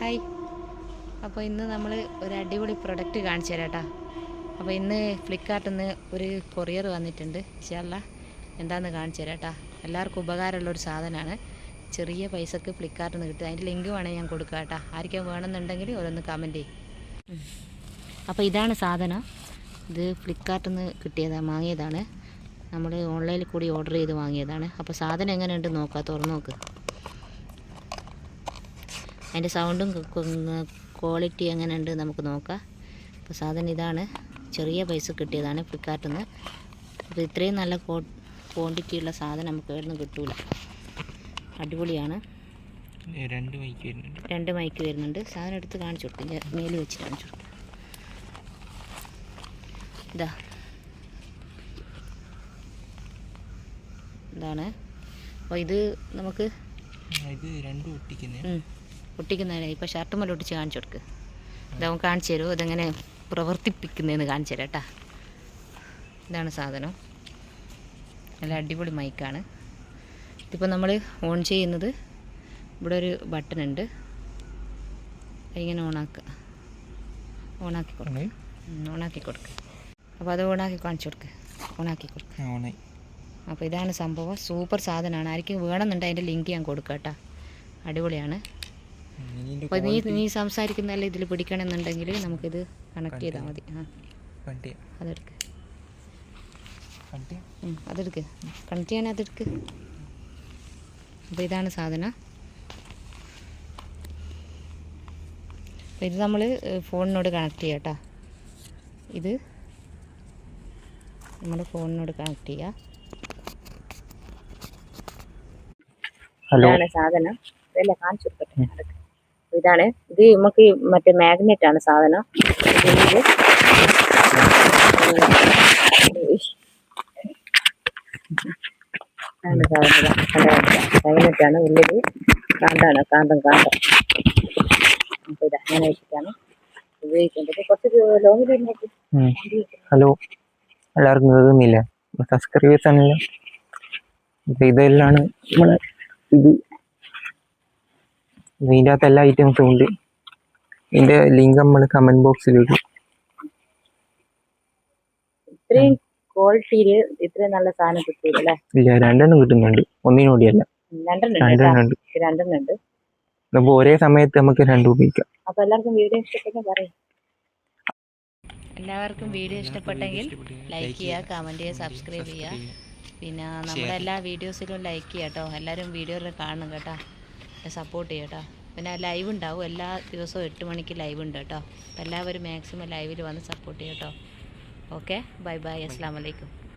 Hi. അപ്പോൾ ഇന്ന് നമ്മൾ ഒരു അടിപൊളി പ്രൊഡക്റ്റ് കാണിച്ചു തരാം കേട്ടോ അപ്പോൾ ഇന്ന് ഫ്ലിപ്കാർട്ടിൽ നിന്ന് ഒരു കൊറിയർ വന്നിട്ടുണ്ട്. ചേർല എന്താണെന്ന് കാണിച്ചു തരാം കേട്ടോ എല്ലാവർക്കും ഉപകാരമുള്ള ഒരു സാധനമാണ് ചെറിയ പൈസക്ക് ഫ്ലിപ്കാർട്ടിൽ നിന്ന് കിട്ടും. അതിന്റെ ലിങ്ക് വേണേൽ ഞാൻ കൊടുക്കാം കേട്ടോ. ആർക്കും വേണമെന്നുണ്ടെങ്കിൽ ഓരോന്ന് കമന്റ് ചെയ്യും. അപ്പോൾ ഇതാണ് സാധനം. ഇത് ഫ്ലിപ്കാർട്ടിൽ നിന്ന് കിട്ടിയതാണ് വാങ്ങിയതാണ്. നമ്മൾ ഓൺലൈനിൽ കൂടി ഓർഡർ ചെയ്ത് വാങ്ങിയതാണ്. അപ്പോൾ സാധനം എങ്ങനെയുണ്ട് നോക്കാം തുറന്നു നോക്ക്. അതിന്റെ സൗണ്ടും ക്വാളിറ്റി എങ്ങനെയുണ്ട് നമുക്ക് നോക്കാം. അപ്പോൾ സാധനം ഇതാണ്. ചെറിയ പൈസ കിട്ടിയതാണ് ഫ്ലിപ്കാർട്ടിൽ നിന്ന്. അപ്പോൾ ഇത്രയും നല്ല ക്വാണ്ടിറ്റി ഉള്ള സാധനം നമുക്ക് നിന്ന് കിട്ടൂല. അടിപൊളിയാണ്. രണ്ട് മൈക്ക് വരുന്നുണ്ട്. രണ്ട് മൈക്ക് വരുന്നുണ്ട്. സാധനം എടുത്ത് കാണിച്ചു കൊടുക്കും. മേൽ മേലിൽ വെച്ച് കാണിച്ചു കൊടുക്കും. ഇതാ. ഇതാണ്. അപ്പോൾ ഇത് നമുക്ക് ഇത് രണ്ടും ഒട്ടിക്കുന്നേ. ഉം. ഒട്ടിക്കുന്നതിന് ഇപ്പോൾ ഷർട്ട് മേലെ ഒട്ടിച്ച് കാണിച്ചു കൊടുക്ക്. ഇതാവും കാണിച്ചു തരുമോ ഇതെങ്ങനെ പ്രവർത്തിപ്പിക്കുന്നതെന്ന് കാണിച്ചു തരാം കേട്ടാ ഇതാണ് സാധനം. നല്ല അടിപൊളി മൈക്കാണ് ഇതിപ്പോൾ നമ്മൾ ഓൺ ചെയ്യുന്നത് ഇവിടെ ഒരു ബട്ടൺ ഉണ്ട്. ഇങ്ങനെ ഓണാക്കുക ഓണാക്കി കൊടുക്കുക ഓണാക്കി കൊടുക്കുക അപ്പോൾ അത് ഓണാക്കി കാണിച്ചു കൊടുക്കുക ഓണാക്കി കൊടുക്കുക അപ്പോൾ ഇതാണ് സംഭവം. സൂപ്പർ സാധനമാണ്. ആർക്കും വേണമെന്നുണ്ടെങ്കിൽ അതിന്റെ ലിങ്ക് ഞാൻ കൊടുക്കാം കേട്ടോ അടിപൊളിയാണ്. അപ്പോൾ നീ നീ സംസാരിക്കുന്നതല്ല ഇതിൽ പിടിക്കണമെന്നുണ്ടെങ്കിൽ നമുക്കിത് കണക്ട് ചെയ്താൽ മതി. ആ. അതെടുക്ക്. അതെടുക്ക്. കണക്ട് ചെയ്യാൻ അതെടുക്ക്. അപ്പോൾ ഇതാണ് സാധനം. അപ്പോൾ ഇത് നമ്മൾ ഫോണിനോട് കണക്ട് ചെയ്യാം കേട്ടോ ഇത് നമ്മുടെ ഫോണിനോട് കണക്ട് ചെയ്യാം. ഹലോ സാധനം. കാണിച്ചു കൊടുക്കട്ടെ. ഇതാണ്. ഇത് നമുക്ക് മറ്റേ മാഗ്നറ്റ് ആണ് സാധനം. മാഗ്നറ്റ് ആണ് ഉള്ളത് കാന്താണ് കാന്തം കാന്തം. അങ്ങനെ വെച്ചിട്ടാണ് ഉപയോഗിക്കേണ്ടത്. കുറച്ച് ലോങ് ഹലോ. എല്ലാവർക്കും കേൾക്കുന്നില്ല സബ്സ്ക്രൈബേഴ്സ് ആണല്ലോ ഇതെല്ലാം നമ്മൾ ഇത് ഇതിന്റെ അകത്ത് എല്ലാ ഐറ്റംസും ഉണ്ട്. ഇതിന്റെ ലിങ്ക് നമ്മൾ കമന്റ് ബോക്സിൽ ഇടും. ഇത്രയും ക്വാളിറ്റിയിൽ ഇത്രയും നല്ല സാധനം കിട്ടിയില്ലേ ഇല്ല രണ്ടെണ്ണം കിട്ടുന്നുണ്ട്. ഒന്നിനോടിയല്ല രണ്ടെണ്ണം ഉണ്ട് കേട്ടോ. രണ്ടെണ്ണം ഉണ്ട്. രണ്ടെണ്ണം ഉണ്ട്. അപ്പോൾ ഒരേ സമയത്ത് നമുക്ക് രണ്ടും ഉപയോഗിക്കാം. അപ്പൊ എല്ലാവർക്കും വീഡിയോ ഇഷ്ടപ്പെട്ടെങ്കിൽ പറയും. എല്ലാവർക്കും വീഡിയോ ഇഷ്ടപ്പെട്ടെങ്കിൽ ലൈക്ക് ചെയ്യുക കമന്റ് ചെയ്യുക സബ്സ്ക്രൈബ് ചെയ്യുക. പിന്നെ നമ്മുടെ എല്ലാ വീഡിയോസിലും ലൈക്ക് ചെയ്യാട്ടോ. കേട്ടോ എല്ലാവരും വീഡിയോയിൽ കാണണം കേട്ടോ. സപ്പോർട്ട് ചെയ്യുക കേട്ടോ പിന്നെ ലൈവ് ഉണ്ടാവും. എല്ലാ ദിവസവും എട്ട് മണിക്ക് ലൈവ് ഉണ്ട് കേട്ടോ. എല്ലാവരും മാക്സിമം ലൈവിൽ വന്ന് സപ്പോർട്ട് ചെയ്യട്ടോ. ഓക്കെ ബൈ ബൈ അസ്സാം വലൈക്കും